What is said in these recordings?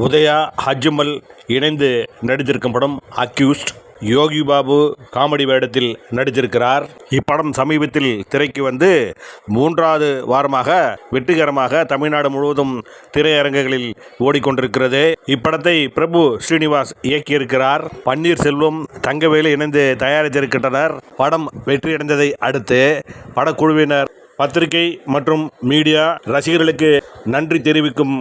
உதயா ஹஜ்மல் இணைந்து நடித்திருக்கும் படம் accused Yogi Babu comedy வேடத்தில் நடித்திருக்கிறார். இப்படம் சமீபத்தில் திரைக்கு வந்து மூன்றாவது வாரமாக வெற்றிகரமாக தமிழ்நாடு முழுவதும் திரையரங்குகளில் ஓடிக்கொண்டிருக்கிறது. இப்படத்தை பிரபு ஸ்ரீனிவாஸ் இயக்கியிருக்கிறார். பன்னீர்செல்வம் தங்கவேலு இணைந்து தயாரித்திருக்கின்றனர். படம் வெற்றியடைந்ததை அடுத்து படக்குழுவினர் பத்திரிகை மற்றும் மீடியா ரசிகர்களுக்கு நன்றி தெரிவிக்கும்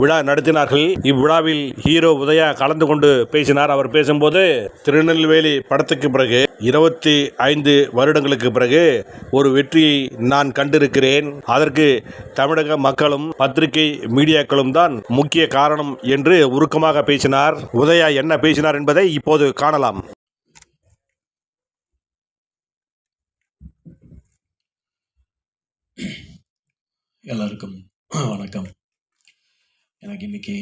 விழா நடத்தினார்கள். இவ்விழாவில் ஹீரோ உதயா கலந்து கொண்டு பேசினார். அவர் பேசும்போது திருநெல்வேலி படத்துக்கு பிறகு இருபத்தி ஐந்து வருடங்களுக்கு பிறகு ஒரு வெற்றியை நான் கண்டிருக்கிறேன். அதற்கு தமிழக மக்களும் பத்திரிகை மீடியாக்களும் தான் முக்கிய காரணம் என்று உருக்கமாக பேசினார். உதயா என்ன பேசினார் என்பதை இப்போது காணலாம். எல்லாருக்கும் வணக்கம். எனக்கு இன்னைக்கு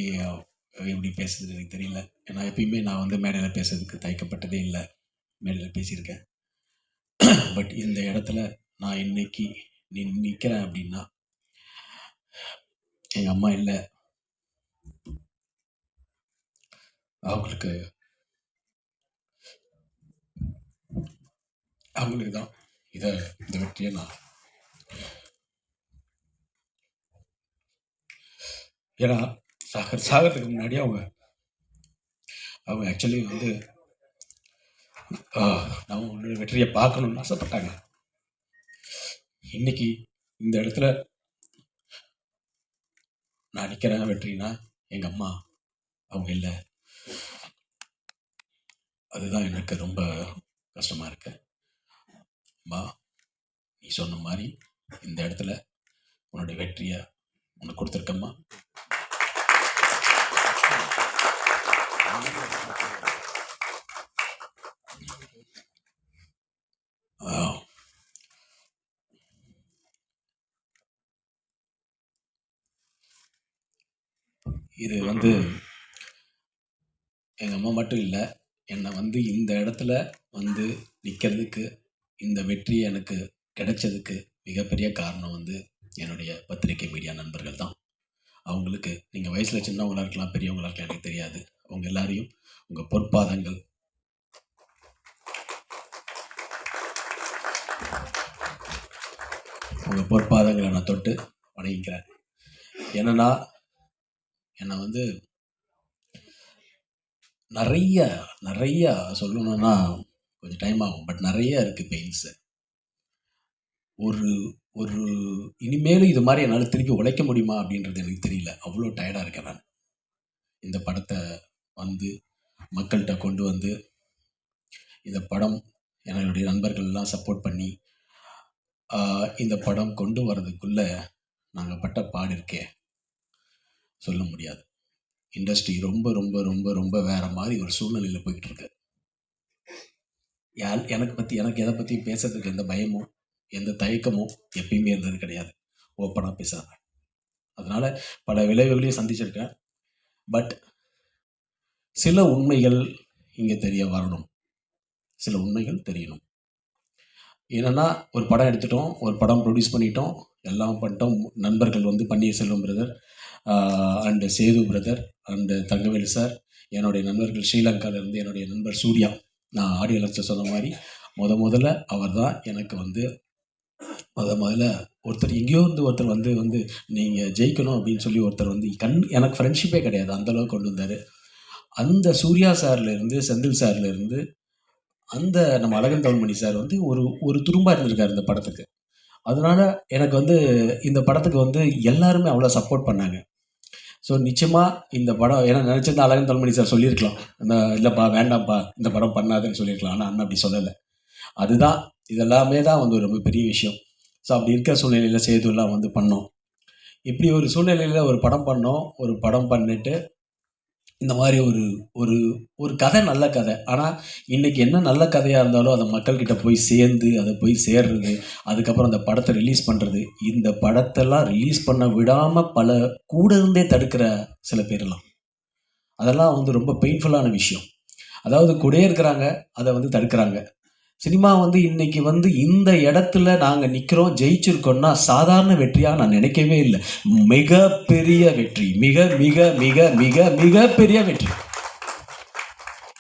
எப்படி பேசுறது எனக்கு தெரியல. ஏன்னா எப்பயுமே நான் வந்து மேடையில் பேசுறதுக்கு தயக்கப்பட்டதே இல்லை. மேடையில் பேசியிருக்கேன். பட் இந்த இடத்துல நான் இன்னைக்கு நீ நிற்கிறேன் அப்படின்னா எங்கள் அம்மா இல்லை. அவங்களுக்கு அவங்களுக்கு தான் இதை இந்த வெற்றியை நான் ஏன்னா சாக சாகிறதுக்கு முன்னாடி அவங்க அவங்க ஆக்சுவலி வந்து நம்ம நான் உன்னோட வெற்றியை பார்க்கணும்னு ஆசைப்பட்டாங்க. இன்னைக்கு இந்த இடத்துல நான் நிற்கிறேன் வெற்றினா எங்கள் அம்மா அவங்க இல்லை. அதுதான் எனக்கு ரொம்ப கஷ்டமாக இருக்கு. அம்மா நீ சொன்ன மாதிரி இந்த இடத்துல உன்னோட வெற்றியை உனக்கு கொடுத்துருக்கம்மா. Wow. இது வந்து எங்கள் அம்மா மட்டும் இல்லை என்னை வந்து இந்த இடத்துல வந்து நிற்கிறதுக்கு இந்த வெற்றி எனக்கு கிடைச்சதுக்கு மிகப்பெரிய காரணம் வந்து என்னுடைய பத்திரிகை மீடியா நண்பர்கள் தான் அவங்களுக்கு நீங்கள் வயசில் சின்னவங்களா இருக்கலாம் பெரியவங்களா இருக்கலாம் எனக்கு தெரியாது. அவங்க எல்லாரையும் உங்கள் பொற்பாதங்கள் உங்கள் பொற்பாதங்களை நான் தொட்டு வணங்கிக்கிறேன். என்னன்னா என்னை வந்து நிறைய நிறைய சொல்லணும்னா கொஞ்சம் டைம் ஆகும். பட் நிறைய இருக்குது பெயின்ஸு ஒரு ஒரு இனிமேலும் இது மாதிரி என்னால் திருப்பி உழைக்க முடியுமா அப்படின்றது எனக்கு தெரியல. அவ்வளோ டயர்டாக இருக்கேன் நான். இந்த படத்தை வந்து மக்கள்கிட்ட கொண்டு வந்து இந்த படம் என்னுடைய நண்பர்கள் எல்லாம் சப்போர்ட் பண்ணி இந்த படம் கொண்டு வர்றதுக்குள்ளே நாங்கள் பட்ட பாடு இருக்கே. சொல்ல முடியாது. இண்டஸ்ட்ரி ரொம்ப ரொம்ப ரொம்ப ரொம்ப வேறு மாதிரி ஒரு சூழ்நிலையில் போய்கிட்டு இருக்கு. யார் எனக்கு பற்றி எனக்கு எதை பற்றி பேசுறதுக்கு எந்த பயமும் எந்த தயக்கமும் எப்பயுமே இருந்தது கிடையாது. ஓப்பனாக பேசாத. அதனால பல விளைவுகளையும் சந்திச்சிருக்கேன் பட் சில உண்மைகள் இங்கே தெரிய வரணும். சில உண்மைகள் தெரியணும். என்னென்னா ஒரு படம் எடுத்துட்டோம். ஒரு படம் ப்ரொடியூஸ் பண்ணிட்டோம். எல்லாம் பண்ணிட்டோம். நண்பர்கள் வந்து Panneerselvam brother and Sethu brother and Thangavelu sir என்னுடைய நண்பர்கள் ஸ்ரீலங்காவிலேருந்து என்னுடைய நண்பர் சூர்யா. நான் ஆடியோ லட்சம் சொன்ன மாதிரி முத முதல்ல அவர் தான் எனக்கு வந்து முத முதல்ல ஒருத்தர் எங்கேயோ இருந்து ஒருத்தர் வந்து வந்து நீங்கள் ஜெயிக்கணும் அப்படின்னு சொல்லி ஒருத்தர் வந்து கண் எனக்கு ஃப்ரெண்ட்ஷிப்பே கிடையாது. அந்த அளவுக்கு கொண்டு வந்தார். அந்த சூர்யா சார்லேருந்து செந்தில் சார்லேருந்து அந்த நம்ம அழகன் தமிழ்மணி சார் வந்து ஒரு ஒரு துரும்பா இருந்திருக்காரு இந்த படத்துக்கு. அதனால எனக்கு வந்து இந்த படத்துக்கு வந்து எல்லாருமே அவ்வளோ சப்போர்ட் பண்ணாங்க. ஸோ நிச்சயமாக இந்த படம் ஏன்னா நினச்சிருந்தா அழகன் தமிழ்மணி சார் சொல்லியிருக்கலாம். இந்த இல்லைப்பா வேண்டாம்ப்பா இந்த படம் பண்ணாதுன்னு சொல்லியிருக்கலாம். ஆனால் அண்ணன் அப்படி சொல்லலை. அதுதான் இதெல்லாமே தான் வந்து ஒரு ரொம்ப பெரிய விஷயம். ஸோ அப்படி இருக்கிற சூழ்நிலையில் சேதுலாம் வந்து பண்ணோம். இப்படி ஒரு சூழ்நிலையில் ஒரு படம் பண்ணோம். ஒரு படம் பண்ணிட்டு இந்த மாதிரி ஒரு ஒரு ஒரு கதை நல்ல கதை. ஆனால் இன்றைக்கி என்ன நல்ல கதையாக இருந்தாலும் அதை மக்கள்கிட்ட போய் சேர்ந்து அதை போய் சேர்றது அதுக்கப்புறம் அந்த படத்தை ரிலீஸ் பண்ணுறது இந்த படத்தெல்லாம் ரிலீஸ் பண்ண விடாமல் பல கூட இருந்தே தடுக்கிற சில பேரெல்லாம். அதெல்லாம் வந்து ரொம்ப பெயின்ஃபுல்லான விஷயம். அதாவது கூடயே இருக்கிறாங்க அதை வந்து தடுக்கிறாங்க. சினிமா வந்து இன்னைக்கு வந்து இந்த இடத்துல நாங்கள் நிற்கிறோம் ஜெயிச்சிருக்கோம்னா சாதாரண வெற்றியாக நான் நினைக்கவே இல்லை. மிகப்பெரிய வெற்றி. மிக மிக மிக மிக மிகப்பெரிய வெற்றி.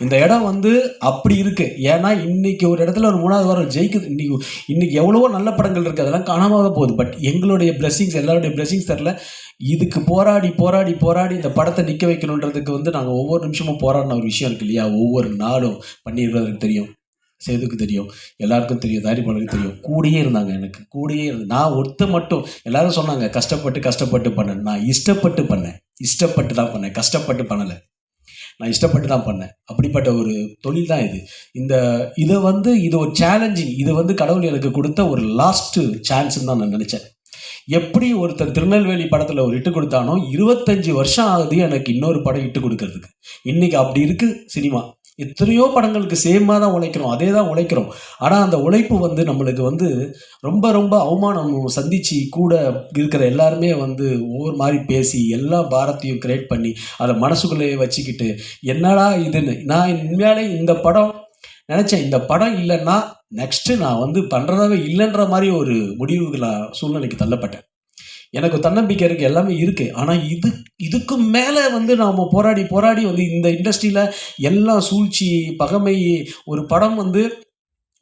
இந்த இடம் வந்து அப்படி இருக்கு. ஏன்னா இன்னைக்கு ஒரு இடத்துல ஒரு மூணாவது வாரம் ஜெயிக்குது. இன்னைக்கு இன்னைக்கு எவ்வளவோ நல்ல படங்கள் இருக்கு. அதெல்லாம் காணாமல் போகுது. பட் எங்களுடைய பிளெஸிங்ஸ் எல்லாருடைய பிளெஸிங்ஸ் தெரில இதுக்கு போராடி போராடி போராடி இந்த படத்தை நிற்க வைக்கணுன்றதுக்கு வந்து நாங்கள் ஒவ்வொரு நிமிஷமும் போராடின ஒரு விஷயம் இருக்கு இல்லையா? ஒவ்வொரு நாளும் பண்ணிடுறதுக்கு தெரியும். சேதுக்கு தெரியும்? எல்லாருக்கும் தெரியும் தயாரிப்பாளருக்கு தெரியும். கூடயே இருந்தாங்க எனக்கு. கூடயே இருந்து நான் ஒருத்த மட்டும் எல்லாரும் சொன்னாங்க கஷ்டப்பட்டு கஷ்டப்பட்டு பண்ணேன். நான் இஷ்டப்பட்டு பண்ணேன். இஷ்டப்பட்டு தான் பண்ணேன். கஷ்டப்பட்டு பண்ணலை. நான் இஷ்டப்பட்டு தான் பண்ணேன். அப்படிப்பட்ட ஒரு தொழில் தான் இது. இந்த இதை வந்து இது ஒரு சேலஞ்சிங் இது வந்து கடவுள் எனக்கு கொடுத்த ஒரு லாஸ்ட்டு சான்ஸ்ன்னு தான் நான் நினச்சேன். எப்படி ஒருத்தர் திருநெல்வேலி படத்தில் ஒரு இட்டு கொடுத்தானோ இருபத்தஞ்சி வருஷம் ஆகுது எனக்கு இன்னொரு படம் இட்டு கொடுக்கறதுக்கு. இன்றைக்கி அப்படி இருக்குது சினிமா. எத்தனையோ படங்களுக்கு சேமாக தான் உழைக்கிறோம். அதே தான் உழைக்கிறோம். ஆனால் அந்த உழைப்பு வந்து நம்மளுக்கு வந்து ரொம்ப ரொம்ப அவமானம் சந்தித்து கூட இருக்கிற எல்லாருமே வந்து ஒவ்வொரு மாதிரி பேசி எல்லா பாரத்தையும் கிரியேட் பண்ணி அதை மனசுக்குள்ளேயே வச்சுக்கிட்டு என்னடா இதுன்னு? நான் உண்மையாலே இந்த படம் நினச்சேன். இந்த படம் இல்லைன்னா நெக்ஸ்ட்டு நான் வந்து பண்ணுறதாவே இல்லைன்ற மாதிரி ஒரு முடிவுக்கு நான் சூழ்நிலைக்கு தள்ளப்பட்டேன். எனக்கு தன்னம்பிக்கை இருக்குது எல்லாமே இருக்குது ஆனால் இது இதுக்கு மேலே வந்து நாம் போராடி போராடி வந்து இந்த இண்டஸ்ட்ரியில் எல்லாம் சூழ்ச்சி பகைமை ஒரு படம் வந்து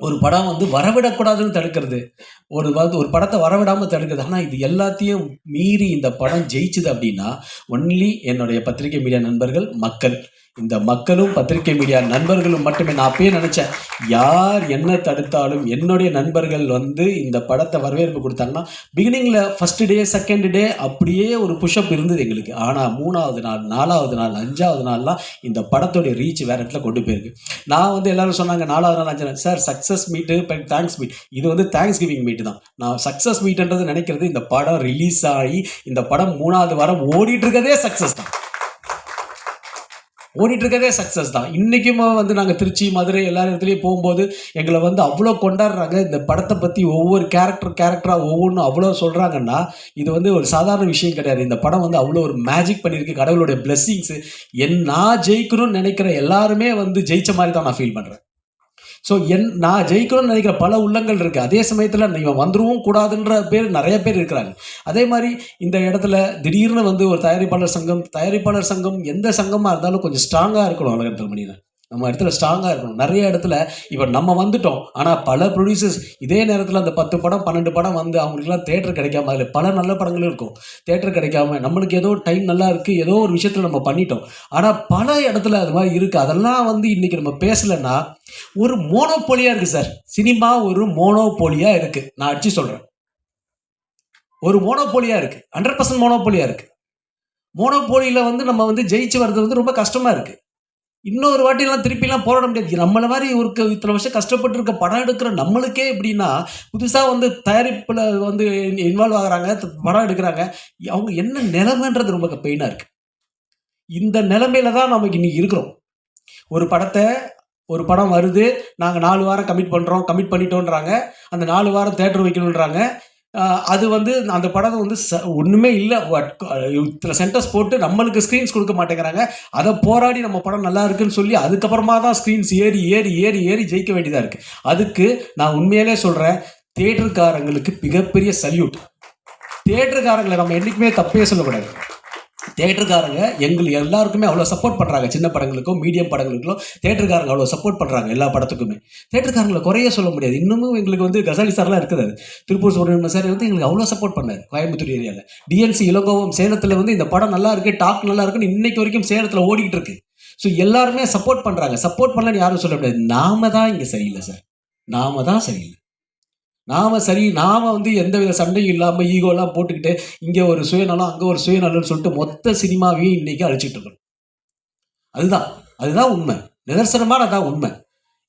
ஒரு படம் வந்து வரவிடக்கூடாதுன்னு தடுக்கிறது. ஒரு வந்து ஒரு படத்தை வரவிடாமல் தடுக்கிறது. ஆனால் இது எல்லாத்தையும் மீறி இந்த படம் ஜெயிச்சுது அப்படின்னா ஒன்லி என்னுடைய பத்திரிகை மீடியா நண்பர்கள் மக்கள். இந்த மக்களும் பத்திரிகை மீடியா நண்பர்களும் மட்டுமே. நான் அப்பயே நினச்சேன் யார் என்ன தடுத்தாலும் என்னுடைய நண்பர்கள் வந்து இந்த படத்தை வரவேற்பு கொடுத்தாங்கன்னா பிகினிங்கில் ஃபஸ்ட்டு டே செகண்ட் டே அப்படியே ஒரு புஷ்அப் இருந்தது எங்களுக்கு. ஆனால் மூணாவது நாள் நாலாவது நாள் அஞ்சாவது நாள்லாம் இந்த படத்தோடைய ரீச் வேறு இடத்துல கொண்டு போயிருக்கு. நான் வந்து எல்லாரும் சொன்னாங்க நாலாவது நாள் அஞ்சு நாள். Sir success meet thanks meet இது வந்து தேங்க்ஸ் கிவிங் மீட் தான். நான் சக்ஸஸ் மீட்ன்றது நினைக்கிறது இந்த படம் ரிலீஸ் ஆகி இந்த படம் மூணாவது வாரம் ஓடிட்டு இருக்கதே சக்ஸஸ் தான். ஓடிட்டு இருக்கதே சக்ஸஸ் தான் இன்றைக்கும் வந்து நாங்கள் திருச்சி மதுரை எல்லா இடத்துலையும் போகும்போது எங்களை வந்து அவ்வளோ கொண்டாடுறாங்க. இந்த படத்தை பற்றி ஒவ்வொரு கேரக்டர் கேரக்டராக ஒவ்வொன்றும் அவ்வளோ சொல்கிறாங்கன்னா இது வந்து ஒரு சாதாரண விஷயம் கிடையாது. இந்த படம் வந்து அவ்வளோ ஒரு மேஜிக் பண்ணியிருக்கு. கடவுளுடைய பிளெஸ்ஸிங்ஸு என் நான் ஜெயிக்கணும்னு நினைக்கிற எல்லாருமே வந்து ஜெயிச்ச மாதிரி தான் நான் ஃபீல் பண்ணுறேன் ஸோ என் நான் ஜெயிக்கணும்னு நினைக்கிற பல உள்ளங்கள் இருக்குது அதே சமயத்தில் இவன் வந்துருவும் கூடாதுன்ற பேர் நிறைய பேர் இருக்கிறாங்க. அதே மாதிரி இந்த இடத்துல திடீர்னு வந்து ஒரு தயாரிப்பாளர் சங்கம் தயாரிப்பாளர் சங்கம் எந்த சங்கமாக இருந்தாலும் கொஞ்சம் ஸ்ட்ராங்காக இருக்கணும் அழகத்தில் மணியில் நம்ம இடத்துல ஸ்ட்ராங்காக இருக்கணும். நிறைய இடத்துல இப்போ நம்ம வந்துட்டோம். ஆனால் பல ப்ரொடியூசர்ஸ் இதே நேரத்தில் அந்த பத்து படம் பன்னெண்டு படம் வந்து அவங்களுக்குலாம் தேட்டர் கிடைக்காம அதில் பல நல்ல படங்களும் இருக்கும். தேட்டர் கிடைக்காம நம்மளுக்கு ஏதோ டைம் நல்லா இருக்குது ஏதோ ஒரு விஷயத்தில் நம்ம பண்ணிட்டோம். ஆனால் பல இடத்துல அது மாதிரி இருக்குது அதெல்லாம் வந்து இன்றைக்கி நம்ம பேசலைன்னா ஒரு மோனோபோலியாக இருக்குது சார் சினிமா ஒரு மோனோபோலியாக இருக்குது நான் அடிச்சு சொல்கிறேன் ஒரு மோனோபோலியாக இருக்குது ஹண்ட்ரட் பர்சன்ட் மோனோபோலியாக இருக்குது மோனோபோலியில் வந்து நம்ம வந்து ஜெயிச்சு வர்றது வந்து ரொம்ப கஷ்டமாக இருக்குது இன்னொரு வாட்டிலாம் திருப்பிலாம் போராட முடியாது. நம்மளை மாதிரி ஒரு இத்தனை வருஷம் கஷ்டப்பட்டு இருக்க படம் எடுக்கிற நம்மளுக்கே எப்படின்னா புதுசாக வந்து தயாரிப்பில் வந்து இன்வால்வ் ஆகுறாங்க படம் எடுக்கிறாங்க. அவங்க என்ன நிலைமைன்றது ரொம்ப பெயினாக இருக்குது இந்த நிலைமையில தான் நமக்கு இன்னைக்கு இருக்கிறோம். ஒரு படத்தை ஒரு படம் வருது நாங்கள் நாலு வாரம் கமிட் பண்ணுறோம் கமிட் பண்ணிட்டோன்றாங்க. அந்த நாலு வாரம் தேட்டர் வைக்கணுன்றாங்க. அது வந்து அந்த படம் வந்து ச ஒன்றுமே இல்லை. இத்தனை சென்டர்ஸ் போட்டு நம்மளுக்கு ஸ்க்ரீன்ஸ் கொடுக்க மாட்டேங்கிறாங்க. அதை போராடி நம்ம படம் நல்லா இருக்குன்னு சொல்லி அதுக்கப்புறமா தான் ஸ்க்ரீன்ஸ் ஏறி ஏறி ஏறி ஏறி ஜெயிக்க வேண்டியதாக இருக்குது அதுக்கு நான் உண்மையிலே சொல்கிறேன் தேட்டருக்காரங்களுக்கு மிகப்பெரிய சல்யூட் தேட்டருக்காரங்களை நம்ம என்றைக்குமே தப்பே சொல்லக்கூடாது. தேட்டருக்காரங்க எங்கள் எல்லாருக்குமே அவ்வளோ சப்போர்ட் பண்ணுறாங்க சின்ன படங்களுக்கும் மீடியம் படங்களுக்கும். தேட்டருக்காரங்க அவ்வளோ சப்போர்ட் பண்ணுறாங்க எல்லா படத்துக்குமே. தேட்டருக்காரங்களை குறைய சொல்ல முடியாது. இன்னமும் எங்களுக்கு வந்து கசாலி சார்லாம் இருக்கிறாரு திருப்பூர் சுப்பிரமணியம் சார் வந்து எங்களுக்கு அவ்வளோ சப்போர்ட் பண்ணார் கோயம்புத்தூர் ஏரியாவில் டிஎன்சி இளங்கோவம் சேலத்தில் வந்து இந்த படம் நல்லா இருக்கு டாக் நல்லா இருக்குன்னு இன்னைக்கு வரைக்கும் சேலத்தில் ஓடிக்கிட்டு இருக்கு. ஸோ எல்லாருமே சப்போர்ட் பண்ணுறாங்க சப்போர்ட் பண்ணலன்னு யாரும் சொல்ல முடியாது. நாம தான் இங்கே சரியில்லை சார் நாம தான் சரியில்லை. நாம சரி நாம வந்து எந்த வித சண்டையும் இல்லாமல் ஈகோலாம் போட்டுக்கிட்டு இங்கே ஒரு சுயநலம் அங்கே ஒரு சுயநலம்னு சொல்லிட்டு மொத்த சினிமாவையும் இன்னைக்கு அழிச்சிட்டு இருக்கணும் அதுதான். அதுதான் உண்மை. நிதர்சனமான அதான் உண்மை.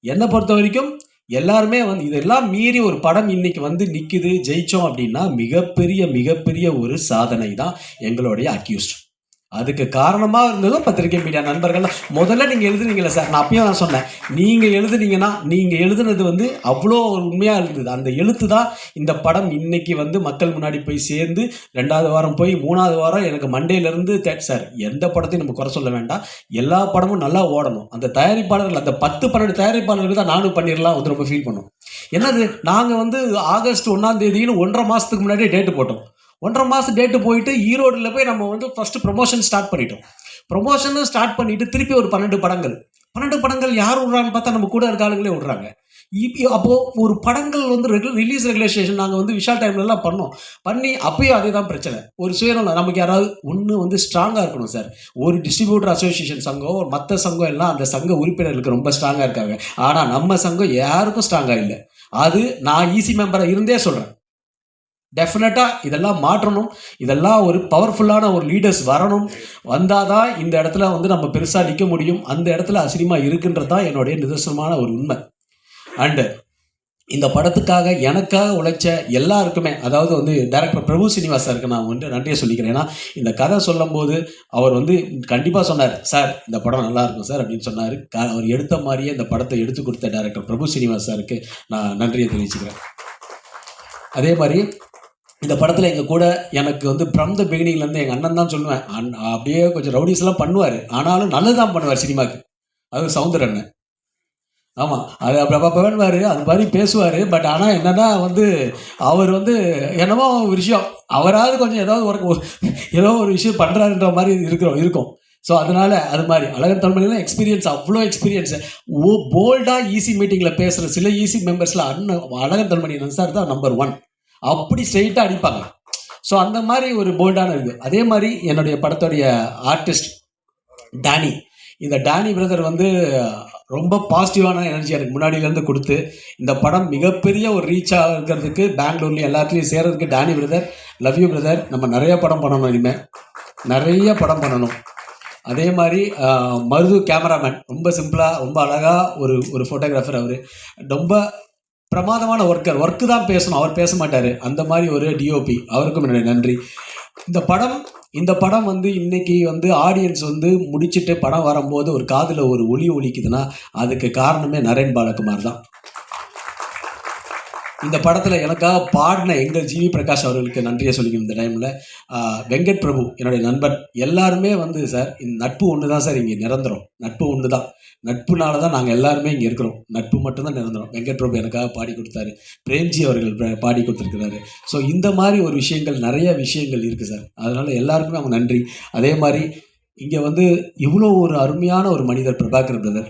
என்னை பொறுத்த வரைக்கும் எல்லாருமே வந்து இதெல்லாம் மீறி ஒரு படம் இன்னைக்கு வந்து நிற்குது ஜெயிச்சோம் அப்படின்னா மிகப்பெரிய மிகப்பெரிய ஒரு சாதனை தான் எங்களுடைய அக்யூஸ்ட் அதுக்கு காரணமாக இருந்ததும் பத்திரிகை மீடியா நண்பர்கள். முதல்ல நீங்கள் எழுதுனீங்களே சார் நான் அப்பயும் நான் சொன்னேன். நீங்கள் எழுதுனீங்கன்னா நீங்கள் எழுதுனது வந்து அவ்வளோ ஒரு உண்மையாக இருந்தது. அந்த எழுத்து தான் இந்த படம் இன்னைக்கு வந்து மக்கள் முன்னாடி போய் சேர்ந்து ரெண்டாவது வாரம் போய் மூணாவது வாரம் எனக்கு மண்டேலேருந்து தேட் சார் எந்த படத்தையும் நம்ம குறை சொல்ல வேண்டாம். எல்லா படமும் நல்லா ஓடணும். அந்த தயாரிப்பாளர்கள் அந்த பத்து பன்னெண்டு தயாரிப்பாளர்கள் தான் நானும் பண்ணிடலாம் வந்து ரொம்ப ஃபீல் பண்ணும். என்னது நாங்கள் வந்து ஆகஸ்ட் ஒன்றாம் தேதின்னு ஒன்றரை மாதத்துக்கு முன்னாடியே டேட்டு போட்டோம். ஒன்றரை மாதம் டேட்டு போயிட்டு ஈரோடில் போய் நம்ம வந்து ஃபஸ்ட்டு ப்ரொமோஷன் ஸ்டார்ட் பண்ணிட்டோம். ப்ரொமோஷனும் ஸ்டார்ட் பண்ணிட்டு திருப்பி ஒரு பன்னெண்டு படங்கள். பன்னெண்டு படங்கள் யார் விடுறான்னு பார்த்தா நம்ம கூட இருக்க ஆளுங்களே விட்றாங்க. இப்போ அப்போது ஒரு படங்கள் வந்து ரெகுலர் ரிலீஸ் ரெகுலேஷன் நாங்கள் வந்து விஷால் டைம்லலாம் பண்ணோம். பண்ணி அப்பயும் அதே தான் பிரச்சனை. ஒரு சுயநலம் நமக்கு யாராவது ஒன்று வந்து ஸ்ட்ராங்காக இருக்கணும் சார் ஒரு டிஸ்ட்ரிபியூட்டர் அசோசியேஷன் சங்கம் மற்ற சங்கம் எல்லாம் அந்த சங்க உறுப்பினர்களுக்கு ரொம்ப ஸ்ட்ராங்காக இருக்காங்க. ஆனால் நம்ம சங்கம் யாருக்கும் ஸ்ட்ராங்காக இல்லை. அது நான் ஈசி மெம்பராக இருந்தே சொல்கிறேன் டெஃபினட்டாக இதெல்லாம் மாற்றணும். இதெல்லாம் ஒரு பவர்ஃபுல்லான ஒரு லீடர்ஸ் வரணும். வந்தால் தான் இந்த இடத்துல வந்து நம்ம பெருசாக நிற்க முடியும். அந்த இடத்துல அசினிமா இருக்குன்றது தான் என்னுடைய நிதர்சனமான ஒரு உண்மை. அண்டு இந்த படத்துக்காக எனக்காக உழைச்ச எல்லாருக்குமே அதாவது வந்து டேரக்டர் பிரபு சீனிவாசா சாருக்கு நான் வந்து நன்றியை சொல்லிக்கிறேன். ஏன்னா இந்த கதை சொல்லும்போது அவர் வந்து கண்டிப்பாக சொன்னார் சார் இந்த படம் நல்லா இருக்கும் சார் அப்படின்னு சொன்னார். க அவர் எடுத்த மாதிரியே இந்த படத்தை எடுத்து கொடுத்த டேரக்டர் பிரபு சீனிவாசா இருக்கு நான் நன்றியை தெரிவிச்சுக்கிறேன். அதே மாதிரி இந்த படத்தில் எங்கள் கூட எனக்கு வந்து ஃப்ரம் த பிகினிங்லேருந்து எங்கள் அண்ணன் தான் சொல்லுவேன். அண் அப்படியே கொஞ்சம் ரவுடிஸ்லாம் பண்ணுவார். ஆனாலும் நல்லது தான் பண்ணுவார் சினிமாக்கு. அது சவுந்தர் அண்ணன் ஆமாம் அது அப்படி அப்பா பண்ணுவார் அது மாதிரி பேசுவார். பட் ஆனால் என்னென்னா வந்து அவர் வந்து என்னமோ ஒரு விஷயம். அவராவது கொஞ்சம் ஏதாவது ஒரு ஏதோ ஒரு விஷயம் பண்ணுறாருன்ற மாதிரி இருக்கிறோம் இருக்கும். ஸோ அதனால் அது மாதிரி. அழகன் தமிழ்லாம் எக்ஸ்பீரியன்ஸ் அவ்வளோ எக்ஸ்பீரியன்ஸு ஓ போல்டாக ஈஸி மீட்டிங்கில் பேசுகிற சில ஈஸி மெம்பர்ஸில் அண்ணன் அழகன் தமிழ் சார் தான் நம்பர் ஒன் அப்படி ஸ்ட்ரெயிட்டாக அடிப்பாங்க. ஸோ அந்த மாதிரி ஒரு போல்டான இது அதே மாதிரி என்னுடைய படத்துடைய ஆர்டிஸ்ட் டேனி இந்த டேனி பிரதர் வந்து ரொம்ப பாசிட்டிவான எனர்ஜி எனக்கு முன்னாடியிலேருந்து கொடுத்து இந்த படம் மிகப்பெரிய ஒரு ரீச் ஆகிறதுக்கு பெங்களூர்லேயும் எல்லாத்துலேயும் சேர்கிறதுக்கு Danny brother love you brother நம்ம நிறைய படம் பண்ணணும் இனிமேல் நிறைய படம் பண்ணணும். அதே மாதிரி மருது கேமராமேன் ரொம்ப சிம்பிளாக ரொம்ப அழகாக ஒரு ஒரு ஃபோட்டோகிராஃபர் அவர். ரொம்ப பிரமாதமான ஒர்க்கர் ஒர்க்கு தான் பேசணும். அவர் பேச மாட்டார். அந்த மாதிரி ஒரு டிஓபி அவருக்கும் என்னுடைய நன்றி. இந்த படம் இந்த படம் வந்து இன்னைக்கு வந்து ஆடியன்ஸ் வந்து முடிச்சுட்டு படம் வரும்போது ஒரு காதில் ஒரு ஒளி ஒலிக்குதுன்னா அதுக்கு காரணமே நரேன் பாலகுமார் தான். இந்த படத்தில் எனக்காக பாடின எங்கள் ஜிவி பிரகாஷ் அவர்களுக்கு நன்றியை சொல்லிக்கணும் இந்த டைமில் வெங்கட் பிரபு என்னுடைய நண்பன். எல்லாருமே வந்து சார் இந்த நட்பு ஒன்று தான் சார் இங்கே நிரந்தரம். நட்பு ஒன்று தான் நட்புனால தான் நாங்கள் எல்லாருமே இங்கே இருக்கிறோம். நட்பு மட்டும்தான் நிரந்தரம். வெங்கட் பிரபு எனக்காக பாடி கொடுத்தாரு. பிரேம்ஜி அவர்கள் பாடி கொடுத்துருக்கிறாரு. ஸோ இந்த மாதிரி ஒரு விஷயங்கள் நிறைய விஷயங்கள் இருக்குது சார். அதனால் எல்லாருக்குமே அவங்க நன்றி. அதே மாதிரி இங்கே வந்து இவ்வளோ ஒரு அருமையான ஒரு மனிதர் பிரபாகர் பிரதர்.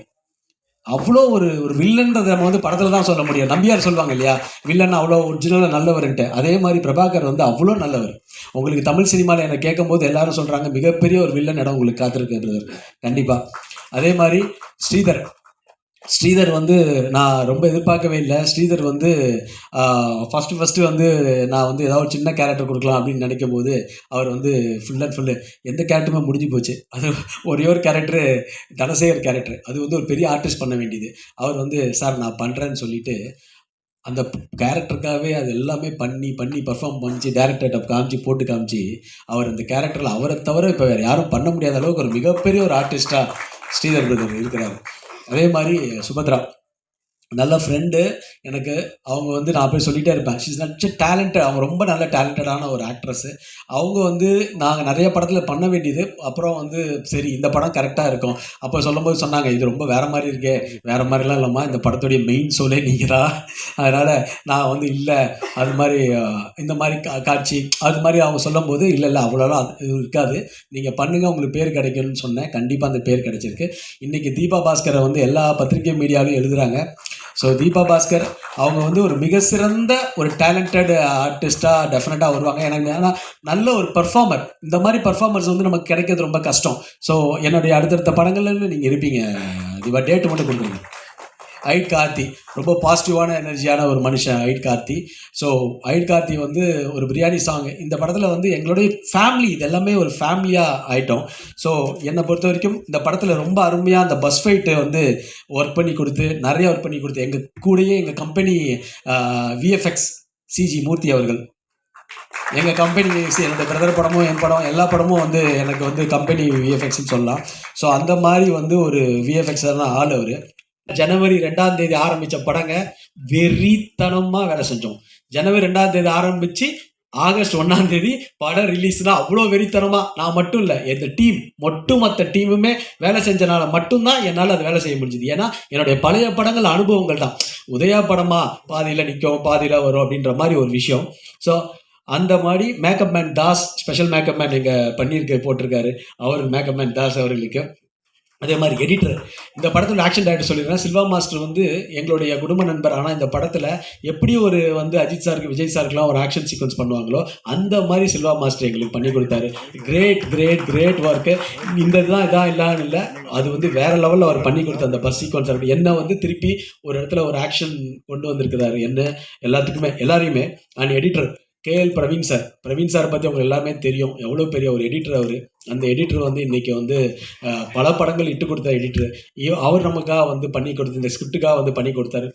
அவ்வளோ ஒரு ஒரு வில்லன்றதை நம்ம வந்து படத்தில் தான் சொல்ல முடியும். நம்பியார் சொல்லுவாங்க இல்லையா? வில்லன் அவ்வளோ ஒரிஜினலாக நல்லவர்ன்ட்டு. அதே மாதிரி பிரபாகர் வந்து அவ்வளோ நல்லவர். உங்களுக்கு தமிழ் சினிமாவில் என்னை கேட்கும்போது எல்லாரும் சொல்கிறாங்க மிகப்பெரிய ஒரு வில்லன் இடம் உங்களுக்கு காத்திருக்கு கண்டிப்பாக அதே மாதிரி ஸ்ரீதர். ஸ்ரீதர் வந்து நான் ரொம்ப எதிர்பார்க்கவே இல்லை. ஸ்ரீதர் வந்து ஃபஸ்ட்டு ஃபஸ்ட்டு வந்து நான் வந்து ஏதாவது சின்ன கேரக்டர் கொடுக்கலாம் அப்படின்னு நினைக்கும் போது அவர் வந்து ஃபுல் அண்ட் ஃபுல்லு எந்த கேரக்டருமே முடிஞ்சு போச்சு. அது ஒரே ஒரு கேரக்டரு தனசேகர் கேரக்டர் அது வந்து ஒரு பெரிய ஆர்டிஸ்ட் பண்ண வேண்டியது. அவர் வந்து சார் நான் பண்ணுறேன்னு சொல்லிட்டு அந்த கேரக்டருக்காகவே அது எல்லாமே பண்ணி பண்ணி பர்ஃபார்ம் பண்ணிச்சு டேரக்டர்கிட்ட காமிச்சு போட்டு காமிச்சு அவர் அந்த கேரக்டரில் அவரை தவிர இப்போ வேறு யாரும் பண்ண முடியாத அளவுக்கு ஒரு மிகப்பெரிய ஒரு ஆர்டிஸ்ட்டாக ஸ்ரீதர் பிரதர் இருக்கிறார். அதே மாதிரி சுபத்ரா. நல்ல ஃப்ரெண்டு எனக்கு அவங்க வந்து நான் போய் சொல்லிகிட்டே இருப்பேன். ஷீஸ் நட்ச டேலண்டட் அவங்க ரொம்ப நல்ல டேலண்டடான ஒரு ஆக்ட்ரஸ்ஸு அவங்க வந்து நாங்கள் நிறைய படத்தில் பண்ண வேண்டியது. அப்புறம் வந்து சரி இந்த படம் கரெக்டாக இருக்கும். அப்போ சொல்லும்போது சொன்னாங்க இது ரொம்ப வேறு மாதிரி இருக்கே. வேறு மாதிரிலாம் இல்லைம்மா. இந்த படத்துடைய மெயின் சோலே நீங்கள் தான். அதனால் நான் வந்து இல்லை. அது மாதிரி இந்த மாதிரி கா காட்சி. அது மாதிரி அவங்க சொல்லும்போது இல்லை இல்லை அவ்வளோலாம் அது இருக்காது. நீங்கள் பண்ணுங்கள் உங்களுக்கு பேர் கிடைக்கும்னு சொன்னேன். கண்டிப்பாக அந்த பேர் கிடைச்சிருக்கு. இன்றைக்கி தீபா பாஸ்கரை வந்து எல்லா பத்திரிகை மீடியாவிலும் எழுதுகிறாங்க ஸோ தீபா பாஸ்கர் அவங்க வந்து ஒரு மிக சிறந்த ஒரு டேலண்டட் ஆர்டிஸ்ட்டாக டெஃபினட்டாக வருவாங்க. எனக்கு ஏன்னா நல்ல ஒரு பர்ஃபார்மர் இந்த மாதிரி பர்ஃபார்மர்ஸ் வந்து நமக்கு கிடைக்கிறது ரொம்ப கஷ்டம். ஸோ என்னுடைய அடுத்தடுத்த படங்கள்ல நீங்கள் இருப்பீங்க. தீபா டேட்டு மட்டும் கொடுக்குறீங்க ஐட் கார்த்தி. ரொம்ப பாசிட்டிவான எனர்ஜியான ஒரு மனுஷன் ஐட் கார்த்தி. ஸோ ஐட் கார்த்தி வந்து ஒரு பிரியாணி சாங் இந்த படத்தில் வந்து எங்களுடைய ஃபேமிலி இது எல்லாமே ஒரு ஃபேமிலியாக ஆயிட்டோம். ஸோ என்னை பொறுத்த வரைக்கும் இந்த படத்தில் ரொம்ப அருமையாக அந்த பஸ் ஃபைட்டு வந்து ஒர்க் பண்ணி கொடுத்து நிறைய ஒர்க் பண்ணி கொடுத்து எங்கள் கூடயே எங்கள் கம்பெனி விஎஃப்எக்ஸ் சிஜி மூர்த்தி அவர்கள். எங்கள் கம்பெனி என்னோட பிரதர் படமும் என் படம் எல்லா படமும் வந்து எனக்கு வந்து கம்பெனி விஎஃப்எக்ஸ்னு சொல்லலாம். ஸோ அந்த மாதிரி வந்து ஒரு விஎஃப்எக்ஸ் ஆள் அவர். ஜனவரி ரெண்டாம் தேதி ஆரம்பித்த படங்க வெறித்தனமாக வேலை செஞ்சோம். ஜனவரி ரெண்டாம் தேதி ஆரம்பித்து ஆகஸ்ட் ஒன்னாம் தேதி படம் தான். அவ்வளோ வெறித்தனமாக நான் மட்டும் இல்லை இந்த டீம் ஒட்டுமொத்த டீமுமே வேலை செஞ்சனால மட்டும்தான் என்னால் அது வேலை செய்ய முடிஞ்சுது. ஏன்னா என்னுடைய பழைய படங்கள் அனுபவங்கள் தான். உதயா படமா பாதியில் நிற்கும் பாதியில் வரும் அப்படின்ற மாதிரி ஒரு விஷயம். ஸோ அந்த மாதிரி makeup man Das special makeup man எங்கள் பண்ணியிருக்க போட்டிருக்காரு. அவர் மேக்கப் மேன் தாஸ் அவர்களுக்கு. அதே மாதிரி எடிட்டர் இந்த படத்தில் ஆக்ஷன் டேரக்டர் சொல்லிடுறேன் சில்வா மாஸ்டர் வந்து எங்களுடைய குடும்ப நண்பர். ஆனால் இந்த படத்தில் எப்படி ஒரு வந்து அஜித் சாருக்கு விஜய் சாருக்குலாம் ஒரு ஆக்ஷன் சீக்வன்ஸ் பண்ணுவாங்களோ அந்த மாதிரி சில்வா மாஸ்டர் எங்களுக்கு பண்ணி கொடுத்தாரு. கிரேட் கிரேட் கிரேட் ஒர்க்கு இந்த இதுதான் இதான் இல்லான்னு இல்லை. அது வந்து வேறு லெவலில் அவர் பண்ணி கொடுத்த அந்த பஸ் சீக்வன்ஸ் இருக்கட்டும் என்ன வந்து திருப்பி ஒரு இடத்துல ஒரு ஆக்ஷன் கொண்டு வந்திருக்கிறாரு. என்ன? எல்லாத்துக்குமே எல்லாரையுமே. And editor KL Praveen sir. Praveen sir பற்றி அவங்க எல்லாமே தெரியும். எவ்வளோ பெரிய ஒரு எடிட்டர் அவர். அந்த எடிட்டர் வந்து இன்றைக்கி வந்து பல படங்கள் இட்டு கொடுத்த எடிட்டர் அவர் நமக்காக வந்து பண்ணி கொடுத்து இந்த ஸ்கிரிப்டுக்காக வந்து பண்ணி கொடுத்தாரு.